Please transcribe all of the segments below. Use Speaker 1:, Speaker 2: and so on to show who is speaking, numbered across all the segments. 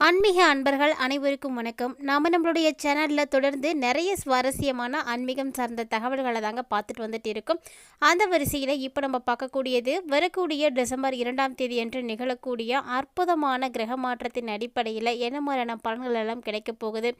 Speaker 1: ஆன்மீக அன்பர்கள் அனைவருக்கும் வணக்கம். நாம் நம்மளுடைய சேனலில் தொடர்ந்து நிறைய சுவாரஸ்யமான ஆன்மீகம் சார்ந்த தகவல்களை தாங்க பார்த்துட்டு வந்துட்டு இருக்கோம். அந்த வரிசையில் இப்போ நம்ம பார்க்கக்கூடியது வரக்கூடிய டிசம்பர் இரண்டாம் தேதி என்று நிகழக்கூடிய அற்புதமான கிரக மாற்றத்தின் அடிப்படையில் என்ன மாதிரியான பலன்கள் எல்லாம் கிடைக்கப் போகுது?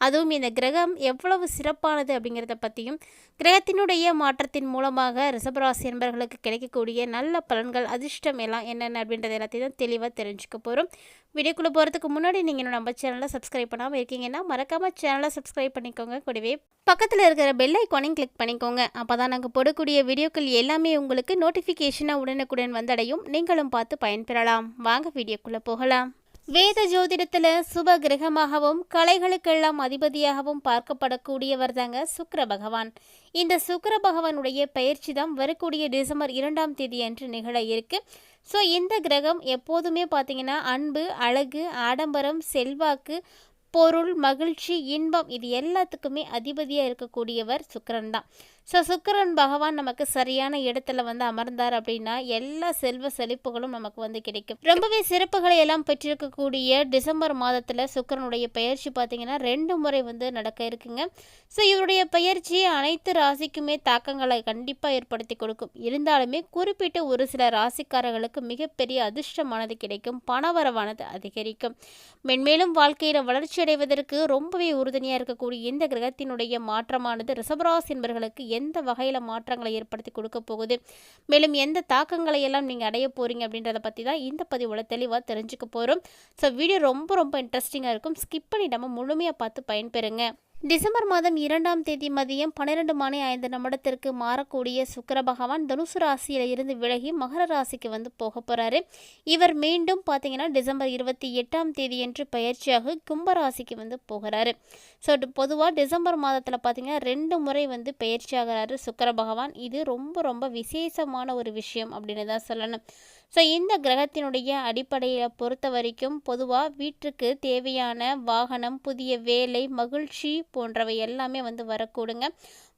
Speaker 1: அதுவும் இந்த கிரகம் எவ்வளவு சிறப்பானது அப்படிங்கிறத பற்றியும் கிரகத்தினுடைய மாற்றத்தின் மூலமாக ரிஷபராசி என்பர்களுக்கு கிடைக்கக்கூடிய நல்ல பலன்கள் அதிர்ஷ்டம் எல்லாம் என்னென்ன அப்படின்றது எல்லாத்தையும் தான் தெளிவாக தெரிஞ்சுக்க போகிறோம் வீடியோக்குள்ளே போகிறதுக்கு முன்னாடி நீங்கள் இன்னும் நம்ம சேனலை சப்ஸ்கிரைப் பண்ணாமல் இருக்கீங்கன்னா மறக்காமல் சேனலை சப்ஸ்கிரைப் பண்ணிக்கோங்க. கூடவே பக்கத்தில் இருக்கிற பெல் ஐக்கானையும் கிளிக் பண்ணிக்கோங்க. அப்போ தான் நாங்கள் போடக்கூடிய வீடியோக்கள் எல்லாமே உங்களுக்கு நோட்டிஃபிகேஷனாக உடனுக்குடன் வந்தடையும். நீங்களும் பார்த்து பயன்பெறலாம். வாங்க வீடியோக்குள்ளே போகலாம். வேத ஜோதிடத்தில் சுப கிரகமாகவும் கலைகளுக்கெல்லாம் அதிபதியாகவும் பார்க்கப்படக்கூடியவர் தாங்க சுக்கர பகவான். இந்த சுக்கர பகவானுடைய பயிற்சி தான் வரக்கூடிய டிசம்பர் இரண்டாம் தேதி அன்று நிகழ இருக்கு. ஸோ இந்த கிரகம் எப்போதுமே பார்த்தீங்கன்னா அன்பு அழகு ஆடம்பரம் செல்வாக்கு பொருள் மகிழ்ச்சி இன்பம் இது எல்லாத்துக்குமே அதிபதியாக இருக்கக்கூடியவர் சுக்கரன் தான். ஸோ சுக்கிரன் பகவான் நமக்கு சரியான இடத்துல வந்து அமர்ந்தார் அப்படின்னா எல்லா செல்வ செழிப்புகளும் நமக்கு வந்து கிடைக்கும். ரொம்பவே சிறப்புகளை எல்லாம் பெற்றிருக்கக்கூடிய டிசம்பர் மாதத்தில் சுக்கிரனுடைய பயிற்சி பார்த்தீங்கன்னா ரெண்டு முறை வந்து நடக்க இருக்குங்க. ஸோ இவருடைய பயிற்சி அனைத்து ராசிக்குமே தாக்கங்களை கண்டிப்பாக ஏற்படுத்தி கொடுக்கும். இருந்தாலுமே குறிப்பிட்ட ஒரு சில ராசிக்காரர்களுக்கு மிகப்பெரிய அதிர்ஷ்டமானது கிடைக்கும். பணவரவானது அதிகரிக்கும். மென்மேலும் வாழ்க்கையில் வளர்ச்சி அடைவதற்கு ரொம்பவே உறுதுணையாக இருக்கக்கூடிய இந்த கிரகத்தினுடைய மாற்றமானது ரிஷபராசி என்பவர்களுக்கு எந்த வகையில் மாற்றங்களை ஏற்படுத்தி கொடுக்க போகுது? மேலும் எந்த தாக்கங்களை எல்லாம் நீங்கள் அடைய போகிறீங்க அப்படின்றத பற்றி தான் இந்த பதிவில் தெளிவாக தெரிஞ்சுக்க போகிறோம் ஸோ வீடியோ ரொம்ப ரொம்ப இன்ட்ரெஸ்டிங்காக இருக்கும். ஸ்கிப் பண்ணிடாமல் முழுமையாக பார்த்து பயன்பெறுங்க. டிசம்பர் மாதம் இரண்டாம் தேதி மதியம் பன்னிரெண்டு மணி ஐந்து நிமிடத்திற்கு மாறக்கூடிய சுக்கர பகவான் தனுசு ராசியில இருந்து விலகி மகர ராசிக்கு வந்து போக போறாரு. இவர் மீண்டும் பார்த்தீங்கன்னா டிசம்பர் இருபத்தி எட்டாம் தேதி என்று பயிற்சியாக கும்பராசிக்கு வந்து போகிறாரு. ஸோ பொதுவாக டிசம்பர் மாதத்தில் பார்த்தீங்கன்னா ரெண்டு முறை வந்து பயிற்சியாகிறாரு சுக்கர பகவான். இது ரொம்ப ரொம்ப விசேஷமான ஒரு விஷயம் அப்படின்னு தான் சொல்லணும். ஸோ இந்த கிரகத்தினுடைய அடிப்படையில் பொறுத்த வரைக்கும் பொதுவாக வீட்டுக்கு தேவையான வாகனம் புதிய வேலை மகிழ்ச்சி போன்றவை எல்லாமே வந்து வரக்கூடுங்க.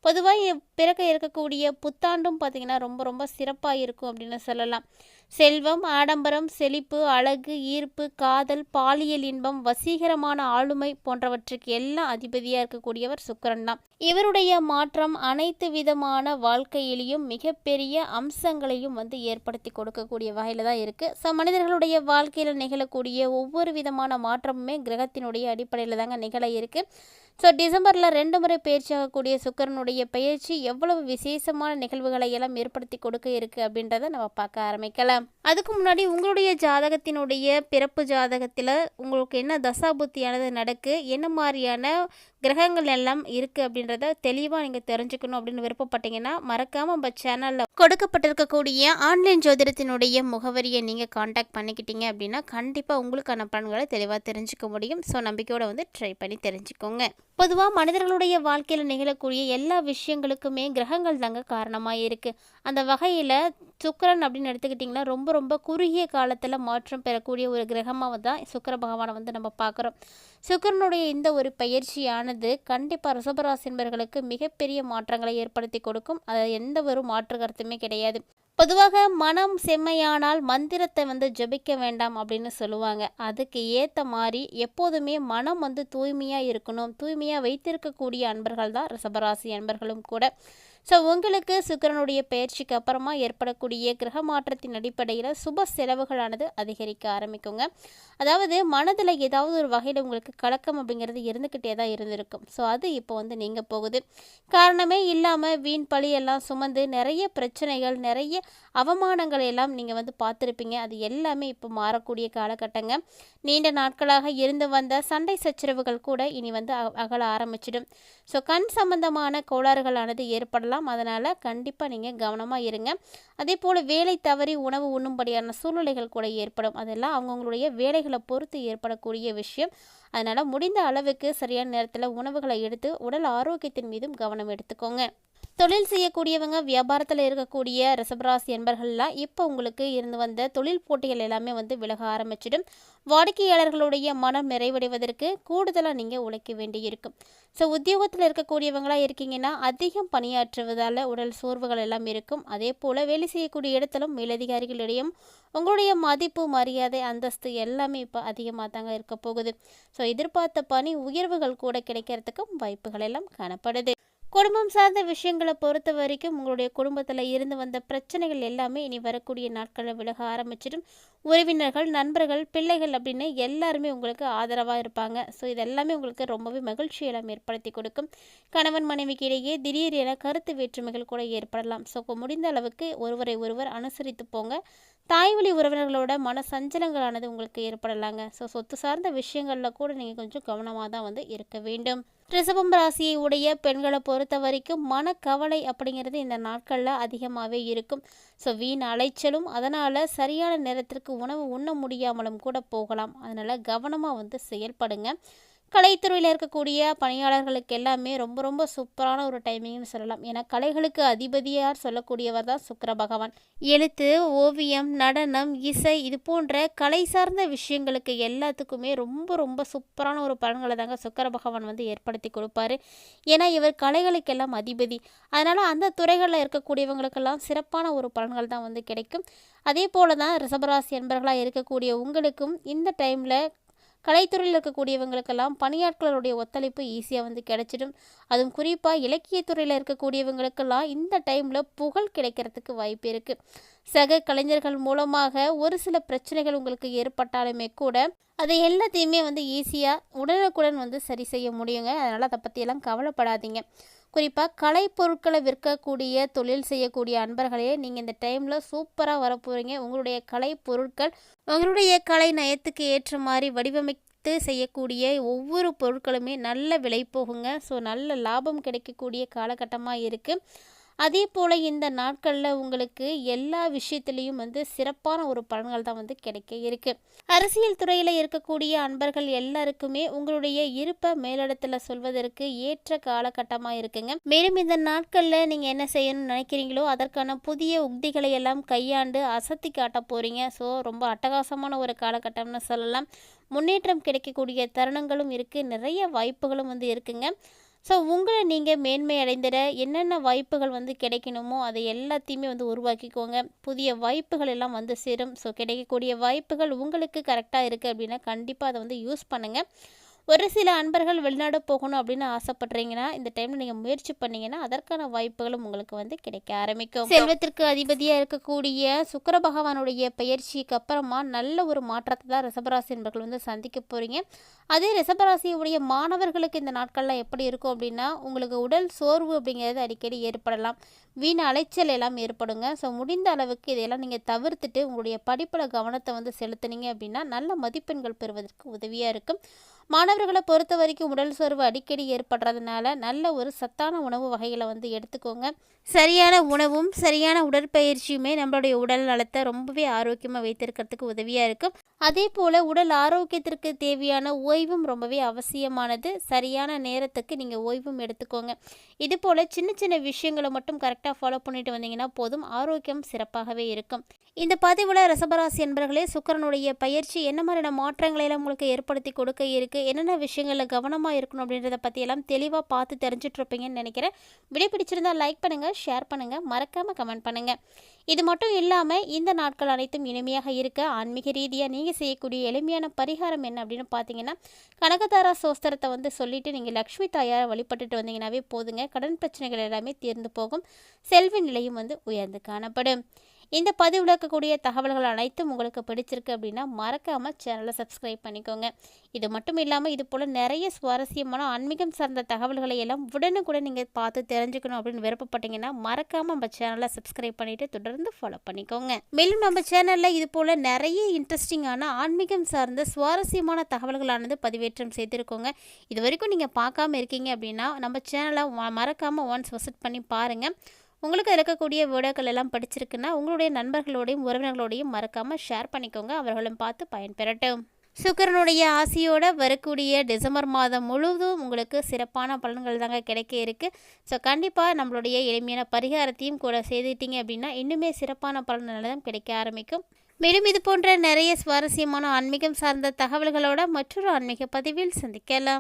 Speaker 1: பொதுவாக பிறக்க இருக்கக்கூடிய புத்தாண்டும் பார்த்திங்கன்னா ரொம்ப ரொம்ப சிறப்பாக இருக்கும் அப்படின்னு சொல்லலாம். செல்வம் ஆடம்பரம் செழிப்பு அழகு ஈர்ப்பு காதல் பாலியல் இன்பம் வசீகரமான ஆளுமை போன்றவற்றுக்கு எல்லாம் அதிபதியாக இருக்கக்கூடியவர் சுக்கரன் தான். இவருடைய மாற்றம் அனைத்து விதமான வாழ்க்கையிலையும் மிகப்பெரிய அம்சங்களையும் வந்து ஏற்படுத்தி கொடுக்கக்கூடிய வகையில் தான் இருக்குது ஸோ மனிதர்களுடைய வாழ்க்கையில் நிகழக்கூடிய ஒவ்வொரு விதமான மாற்றமுமே கிரகத்தினுடைய அடிப்படையில் தாங்க நிகழ இருக்குது ஸோ டிசம்பரில் ரெண்டு முறை பயிற்சியாகக்கூடிய சுக்கரனுடைய பயிற்சி எவ்வளவு விசேஷமான நிகழ்வுகளை எல்லாம் ஏற்படுத்தி கொடுக்க இருக்குது அப்படின்றத நம்ம பார்க்க ஆரம்பிக்கலாம். அதுக்கு முன்னாடி உங்களுடைய ஜாதகத்தினுடைய பிறப்பு ஜாதகத்தில் உங்களுக்கு என்ன தசாபுத்தியானது நடக்கு? என்ன மாதிரியான கிரகங்கள் எல்லாம் இருக்குது அப்படின்றத தெளிவாக நீங்கள் தெரிஞ்சுக்கணும் அப்படின்னு விருப்பப்பட்டீங்கன்னா மறக்காமல் நம்ம சேனலில் கொடுக்கப்பட்டிருக்கக்கூடிய ஆன்லைன் ஜோதிடத்தினுடைய முகவரியை நீங்கள் காண்டாக்ட் பண்ணிக்கிட்டீங்க அப்படின்னா கண்டிப்பாக உங்களுக்கான பலன்களை தெளிவாக தெரிஞ்சுக்க முடியும். ஸோ நம்பிக்கையோட வந்து ட்ரை பண்ணி தெரிஞ்சுக்கோங்க. பொதுவாக மனிதர்களுடைய வாழ்க்கையில் நிகழக்கூடிய எல்லா விஷயங்களுக்குமே கிரகங்கள் தாங்க காரணமாக இருக்குது அந்த வகையில் சுக்கிரன் அப்படின்னு எடுத்துக்கிட்டிங்கன்னா ரொம்ப ரொம்ப குறுகிய காலத்தில் மாற்றம் பெறக்கூடிய ஒரு கிரகமாக தான் சுக்கிர பகவானை வந்து நம்ம பார்க்குறோம். சுக்கரனுடைய இந்த ஒரு பயிற்சியானது கண்டிப்பாக ரிஷபராசி என்பர்களுக்கு மிகப்பெரிய மாற்றங்களை ஏற்படுத்தி கொடுக்கும். அது எந்த ஒரு மாற்று கருத்துமே கிடையாது. பொதுவாக மனம் செம்மையானால் மந்திரத்தை வந்து ஜபிக்க வேண்டாம் அப்படின்னு சொல்லுவாங்க. அதுக்கு ஏற்ற மாதிரி எப்போதுமே மனம் வந்து தூய்மையாக இருக்கணும். தூய்மையாக வைத்திருக்கக்கூடிய அன்பர்கள் தான் ரிஷபராசி அன்பர்களும் கூட. ஸோ உங்களுக்கு சுக்கிரனுடைய பயிற்சிக்கு அப்புறமா ஏற்படக்கூடிய கிரக மாற்றத்தின் அடிப்படையில் சுப செலவுகளானது அதிகரிக்க ஆரம்பிக்குங்க. அதாவது மனதில் ஏதாவது ஒரு வகையில் உங்களுக்கு கலக்கம் அப்படிங்கிறது இருந்துக்கிட்டே தான் இருந்திருக்கும். ஸோ அது இப்போ வந்து நீங்கள் போகுது. காரணமே இல்லாமல் வீண் பழி எல்லாம் சுமந்து நிறைய பிரச்சனைகள் நிறைய அவமானங்கள் எல்லாம் நீங்கள் வந்து பார்த்துருப்பீங்க. அது எல்லாமே இப்போ மாறக்கூடிய காலகட்டங்க. நீண்ட நாட்களாக இருந்து வந்த சண்டை சச்சரவுகள் கூட இனி வந்து அக- அகல ஆரம்பிச்சிடும். ஸோ கண் சம்பந்தமான கோளாறுகளானது ஏற்படலாம். அதனால் கண்டிப்பாக நீங்கள் கவனமாக இருங்க. அதே போல் வேலை தவறி உணவு உண்ணும்படியான சூழ்நிலைகள் கூட ஏற்படும். அதெல்லாம் அவங்கவுங்களுடைய வேலைகளை பொறுத்து ஏற்படக்கூடிய விஷயம். அதனால் முடிந்த அளவுக்கு சரியான நேரத்தில் உணவுகளை எடுத்து உடல் ஆரோக்கியத்தின் மீதும் கவனம் எடுத்துக்கோங்க. தொழில் செய்யக்கூடியவங்க வியாபாரத்தில் இருக்கக்கூடிய ரிசபராசி என்பர்கள்லாம் இப்போ உங்களுக்கு இருந்து வந்த தொழில் போட்டிகள் எல்லாமே வந்து விலக ஆரம்பிச்சிடும். வாடிக்கையாளர்களுடைய மனம் நிறைவடைவதற்கு கூடுதலாக நீங்கள் உழைக்க வேண்டியிருக்கும். ஸோ உத்தியோகத்தில் இருக்கக்கூடியவங்களாக இருக்கீங்கன்னா அதிகம் பணியாற்றுவதால் உடல் சோர்வுகள் எல்லாம் இருக்கும். அதே போல் வேலை செய்யக்கூடிய இடத்திலும் மேலதிகாரிகளிடையும் உங்களுடைய மதிப்பு மரியாதை அந்தஸ்து எல்லாமே இப்போ அதிகமாக தாங்க இருக்க போகுது. ஸோ எதிர்பார்த்த பணி உயர்வுகள் கூட கிடைக்கிறதுக்கும் வாய்ப்புகள் எல்லாம் காணப்படுது. குடும்பம் சார்ந்த விஷயங்களை பொறுத்த வரைக்கும் உங்களுடைய குடும்பத்தில் இருந்து வந்த பிரச்சனைகள் எல்லாமே இனி வரக்கூடிய நாட்களில் விலக ஆரம்பிச்சிடும். உறவினர்கள் நண்பர்கள் பிள்ளைகள் அப்படின்னு எல்லாருமே உங்களுக்கு ஆதரவாக இருப்பாங்க. ஸோ இதெல்லாமே உங்களுக்கு ரொம்பவே மகிழ்ச்சியெல்லாம் ஏற்படுத்தி கொடுக்கும். கணவன் மனைவிக்கு இடையே திடீரென கருத்து வேற்றுமைகள் கூட ஏற்படலாம். ஸோ முடிந்த அளவுக்கு ஒருவரை ஒருவர் அனுசரித்து போங்க. தாய்வழி உறவினர்களோட மன சஞ்சலங்களானது உங்களுக்கு ஏற்படலாங்க. ஸோ சொத்து சார்ந்த விஷயங்களில் கூட நீங்கள் கொஞ்சம் கவனமாக தான் வந்து இருக்க வேண்டும். ரிஷபம் ராசியை உடைய பெண்களை பொறுத்த வரைக்கும் மனக்கவலை அப்படிங்கிறது இந்த நாட்களில் அதிகமாகவே இருக்கும். ஸோ வீண் அலைச்சலும் அதனால் சரியான நேரத்திற்கு உணவு உண்ண முடியாமலும் கூட போகலாம். அதனால் கவனமாக வந்து செயல்படுங்க. கலைத்துறையில் இருக்கக்கூடிய பணியாளர்களுக்கு எல்லாமே ரொம்ப ரொம்ப சூப்பரான ஒரு டைமிங்னு சொல்லலாம். ஏன்னா கலைகளுக்கு அதிபதியார் சொல்லக்கூடியவர் தான் சுக்கர பகவான். எழுத்து ஓவியம் நடனம் இசை இது போன்ற கலை சார்ந்த விஷயங்களுக்கு எல்லாத்துக்குமே ரொம்ப ரொம்ப சூப்பரான ஒரு பலன்களை தாங்க சுக்கர பகவான் வந்து ஏற்படுத்தி கொடுப்பாரு. ஏன்னா இவர் கலைகளுக்கெல்லாம் அதிபதி. அதனால் அந்த துறைகளில் இருக்கக்கூடியவங்களுக்கெல்லாம் சிறப்பான ஒரு பலன்கள் தான் வந்து கிடைக்கும். அதே போல தான் ரிசபராசி என்பர்களாக இருக்கக்கூடிய உங்களுக்கும் இந்த டைமில் கலைத்துறையில் இருக்கக்கூடியவங்களுக்கெல்லாம் பணியாட்களுடைய ஒத்துழைப்பு ஈஸியாக வந்து கிடைச்சிடும். அதுவும் குறிப்பாக இலக்கியத்துறையில் இருக்கக்கூடியவங்களுக்கெல்லாம் இந்த டைமில் புகழ் கிடைக்கிறதுக்கு வாய்ப்பு இருக்குது சக கலைஞர்கள் மூலமாக ஒரு சில பிரச்சனைகள் உங்களுக்கு ஏற்பட்டாலுமே கூட அதை எல்லாத்தையுமே வந்து ஈஸியாக உடனுக்குடன் வந்து சரி செய்ய முடியுங்க. அதனால் அதை பற்றியெல்லாம் கவலைப்படாதீங்க. குறிப்பாக கலை பொருட்களை விற்கக்கூடிய தொழில் செய்யக்கூடிய அன்பர்களே நீங்கள் இந்த டைமில் சூப்பராக வரப்போகிறீங்க உங்களுடைய கலை பொருட்கள் உங்களுடைய கலை நயத்துக்கு ஏற்ற மாதிரி வடிவமைத்து செய்யக்கூடிய ஒவ்வொரு பொருட்களுமே நல்ல விலை போகுங்க. ஸோ நல்ல லாபம் கிடைக்கக்கூடிய காலகட்டமாக இருக்குது அதே போல் இந்த நாட்களில் உங்களுக்கு எல்லா விஷயத்துலேயும் வந்து சிறப்பான ஒரு பலன்கள் தான் வந்து கிடைக்க இருக்குது அரசியல் துறையில் இருக்கக்கூடிய அன்பர்கள் எல்லாருக்குமே உங்களுடைய இருப்பை மேலிடத்தில் சொல்வதற்கு ஏற்ற காலகட்டமாக இருக்குங்க. மேலும் இந்த நாட்களில் நீங்கள் என்ன செய்யணும்னு நினைக்கிறீங்களோ அதற்கான புதிய உக்திகளை எல்லாம் கையாண்டு அசத்தி காட்ட போகிறீங்க ஸோ ரொம்ப அட்டகாசமான ஒரு காலகட்டம்னு சொல்லலாம். முன்னேற்றம் கிடைக்கக்கூடிய தருணங்களும் இருக்குது நிறைய வாய்ப்புகளும் வந்து இருக்குங்க. ஸோ உங்களை நீங்கள் மேன்மை அடைந்திட என்னென்ன வாய்ப்புகள் வந்து கிடைக்கணுமோ அதை எல்லாத்தையுமே வந்து உருவாக்கிக்கோங்க. புதிய வாய்ப்புகள் எல்லாம் வந்து சேரும். ஸோ கிடைக்கக்கூடிய வாய்ப்புகள் உங்களுக்கு கரெக்டாக இருக்குது அப்படின்னா கண்டிப்பாக அதை வந்து யூஸ் பண்ணுங்கள் ஒரு சில அன்பர்கள் வெளிநாடு போகணும் அப்படின்னு ஆசைப்படுறீங்கன்னா இந்த டைமில் நீங்கள் முயற்சி பண்ணீங்கன்னா அதற்கான வாய்ப்புகளும் உங்களுக்கு வந்து கிடைக்க ஆரம்பிக்கும். செல்வத்திற்கு அதிபதியாக இருக்கக்கூடிய சுக்கர பகவானுடைய பயிற்சிக்கு அப்புறமா நல்ல ஒரு மாற்றத்தை தான் ரிசபராசி என்பர்கள் வந்து சந்திக்க போகிறீங்க அதே ரிசபராசியுடைய மாணவர்களுக்கு இந்த நாட்கள்லாம் எப்படி இருக்கும் அப்படின்னா உங்களுக்கு உடல் சோர்வு அப்படிங்கிறது அடிக்கடி ஏற்படலாம். வீண் அலைச்சல் எல்லாம் ஏற்படுங்க. ஸோ முடிந்த அளவுக்கு இதையெல்லாம் நீங்கள் தவிர்த்துட்டு உங்களுடைய படிப்பில் கவனத்தை வந்து செலுத்துனீங்க அப்படின்னா நல்ல மதிப்பெண்கள் பெறுவதற்கு உதவியாக இருக்கும். மாணவர்களை பொறுத்த வரைக்கும் உடல் சோர்வு அடிக்கடி ஏற்படுறதுனால நல்ல ஒரு சத்தான உணவு வகைகளை வந்து எடுத்துக்கோங்க. சரியான உணவும் சரியான உடற்பயிற்சியுமே நம்மளுடைய உடல் நலத்தை ரொம்பவே ஆரோக்கியமாக வைத்திருக்கிறதுக்கு உதவியாக இருக்கும். அதே போல் உடல் ஆரோக்கியத்திற்கு தேவையான ஓய்வும் ரொம்பவே அவசியமானது. சரியான நேரத்துக்கு நீங்கள் ஓய்வும் எடுத்துக்கோங்க. இது போல் சின்ன சின்ன விஷயங்களை மட்டும் கரெக்டாக ஃபாலோ பண்ணிட்டு வந்தீங்கன்னா போதும். ஆரோக்கியம் சிறப்பாகவே இருக்கும். இந்த பதிவில் ரசபராசி என்பர்களே சுக்கரனுடைய பயிற்சி என்ன மாதிரியான மாற்றங்களை எல்லாம் உங்களுக்கு ஏற்படுத்தி கொடுக்க இருக்குது என்னென்ன விஷயங்களில் கவனமாக இருக்கணும் அப்படின்றத பற்றியெல்லாம் தெளிவாக பார்த்து தெரிஞ்சுட்ருப்பீங்கன்னு நினைக்கிறேன். விடை பிடிச்சிருந்தால் லைக் பண்ணுங்கள் ஷேர் பண்ணுங்கள் மறக்காமல் கமெண்ட் பண்ணுங்கள் இது மட்டும் இல்லாமல் இந்த நாட்கள் அனைத்தும் இனிமையாக இருக்க ஆன்மீக ரீதியாக நீங்கள் செய்யக்கூடிய எளிமையான பரிகாரம் என்ன அப்படின்னு பார்த்தீங்கன்னா கனகதாரா சோஸ்திரத்தை வந்து சொல்லிட்டு நீங்கள் லக்ஷ்மி தாயாரை வழிபட்டுட்டு வந்தீங்கன்னாவே போதுங்க. கடன் பிரச்சனைகள் எல்லாமே தீர்ந்து போகும். செல்வ நிலையும் வந்து உயர்ந்து காணப்படும். இந்த பதிவில் இருக்கக்கூடிய தகவல்கள் அனைத்தும் உங்களுக்கு பிடிச்சிருக்கு அப்படின்னா மறக்காமல் சேனலை சப்ஸ்கிரைப் பண்ணிக்கோங்க. இது மட்டும் இல்லாமல் இது போல் நிறைய சுவாரஸ்யமான ஆன்மீகம் சார்ந்த தகவல்களை எல்லாம் உடனுக்குடன் நீங்கள் பார்த்து தெரிஞ்சுக்கணும் அப்படின்னு விருப்பப்பட்டீங்கன்னா மறக்காமல் நம்ம சேனலை சப்ஸ்கிரைப் பண்ணிவிட்டு தொடர்ந்து ஃபாலோ பண்ணிக்கோங்க. மேலும் நம்ம சேனலில் இது போல் நிறைய இன்ட்ரெஸ்டிங்கான ஆன்மீகம் சார்ந்த சுவாரஸ்யமான தகவல்களானது பதிவேற்றம் செய்திருக்கோங்க. இது வரைக்கும் நீங்கள் பார்க்காம இருக்கீங்க அப்படின்னா நம்ம சேனலை மறக்காமல் ஒன்ஸ் விசிட் பண்ணி பாருங்கள் உங்களுக்கு இருக்கக்கூடிய வீடியோக்கள் எல்லாம் படிச்சிருக்குன்னா உங்களுடைய நண்பர்களோடையும் உறவினர்களோடையும் மறக்காமல் ஷேர் பண்ணிக்கோங்க. அவர்களும் பார்த்து பயன்பெறட்டும். சுக்கரனுடைய ஆசையோடு வரக்கூடிய டிசம்பர் மாதம் முழுவதும் உங்களுக்கு சிறப்பான பலன்கள் தாங்க கிடைக்க இருக்குது ஸோ கண்டிப்பாக நம்மளுடைய எளிமையான பரிகாரத்தையும் கூட செய்துட்டீங்க அப்படின்னா இன்னுமே சிறப்பான பலன்கள் தான் கிடைக்க ஆரம்பிக்கும். மேலும் இது போன்ற நிறைய சுவாரஸ்யமான ஆன்மீகம் சார்ந்த தகவல்களோட மற்றொரு ஆன்மீக பதிவில் சந்திக்கலாம்.